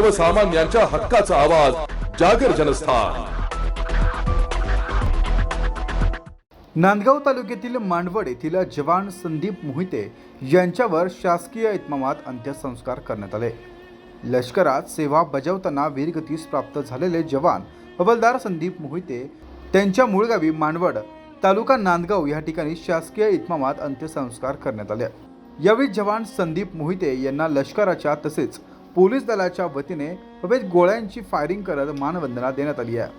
सर्वसामान्यांच्या हक्काचा आवाज जागर जनस्थान. नांदगाव तालुक्यातील मांडवड येथील जवान संदीप मोहिते यांच्यावर शासकीय इतमामात अंत्यसंस्कार करण्यात आले. लष्करात सेवा बजावताना वीरगतीस प्राप्त झालेले जवान हवलदार संदीप मोहिते त्यांच्या मूळ गावी मांडवड तालुका नांदगाव या ठिकाणी शासकीय इतमामात अंत्यसंस्कार करण्यात आले. यावेळी जवान संदीप मोहिते यांना लष्कराच्या तसेच पोलीस दलाच्या वतीने हवेत गोळ्यांची फायरिंग करत मानवंदना देण्यात आली आहे.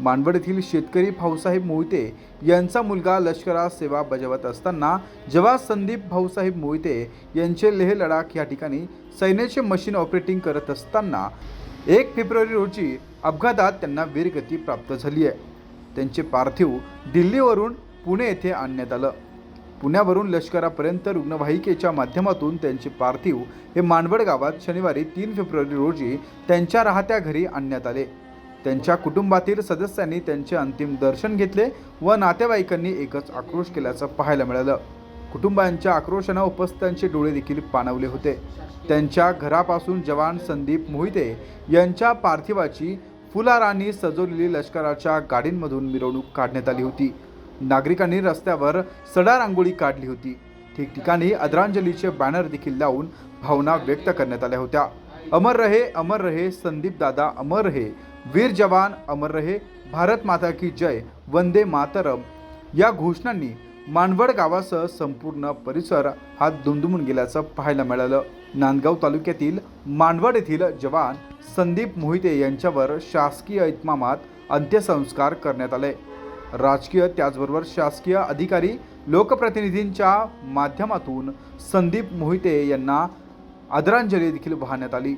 मानवड येथील शेतकरी भाऊसाहेब मोहिते यांचा मुलगा लष्करात सेवा बजावत असताना जेव्हा संदीप भाऊसाहेब मोहिते यांचे लेह लडाख या ठिकाणी सैन्याचे मशीन ऑपरेटिंग करत असताना एक फेब्रुवारी रोजी अपघातात त्यांना वीरगती प्राप्त झाली आहे. त्यांचे पार्थिव दिल्लीवरून पुणे येथे आणण्यात आलं. पुण्यावरून लष्करापर्यंत रुग्णवाहिकेच्या माध्यमातून त्यांचे पार्थिव हे मानवड गावात शनिवारी तीन फेब्रुवारी रोजी त्यांच्या राहत्या घरी आणण्यात आले. त्यांच्या कुटुंबातील सदस्यांनी त्यांचे अंतिम दर्शन घेतले व नातेवाईकांनी एकच आक्रोश केल्याचं पाहायला मिळालं. कुटुंबांच्या आक्रोशानं उपस्थितांचे डोळे देखील पाणवले होते. त्यांच्या घरापासून जवान संदीप मोहिते यांच्या पार्थिवाची फुलारांनी सजवलेली लष्कराच्या गाडींमधून मिरवणूक काढण्यात आली होती. नागरिकांनी रस्त्यावर सडा रांगोळी काढली होती. ठिकठिकाणी आदरांजलीचे बॅनर देखील लावून भावना व्यक्त करण्यात आल्या होत्या. अमर रहे अमर रहे संदीप दादा अमर रहे वीर जवान अमर रहे भारत माता की जय वंदे मातरम. या घोषणांनी मानवड गावासह संपूर्ण परिसर हा दुमदुमून गेल्याचं पाहायला मिळालं. नांदगाव तालुक्यातील मानवड येथील जवान संदीप मोहिते यांच्यावर शासकीय इतमामात अंत्यसंस्कार करण्यात आले. राजकीय त्याचबरोबर शासकीय अधिकारी लोकप्रतिनिधींच्या माध्यमातून संदीप मोहिते यांना आदरांजली देखील वाहण्यात आली.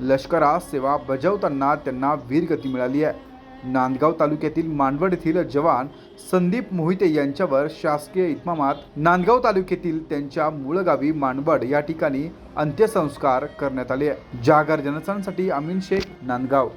लष्करात सेवा बजावताना त्यांना वीरगती मिळाली आहे. नांदगाव तालुक्यातील मांडवड येथील जवान संदीप मोहिते यांच्यावर शासकीय इतमामात नांदगाव तालुक्यातील त्यांच्या मूळ गावी मांडवड या ठिकाणी अंत्यसंस्कार करण्यात आले. आहे जागर जनसांसाठी अमीन शेख नांदगाव.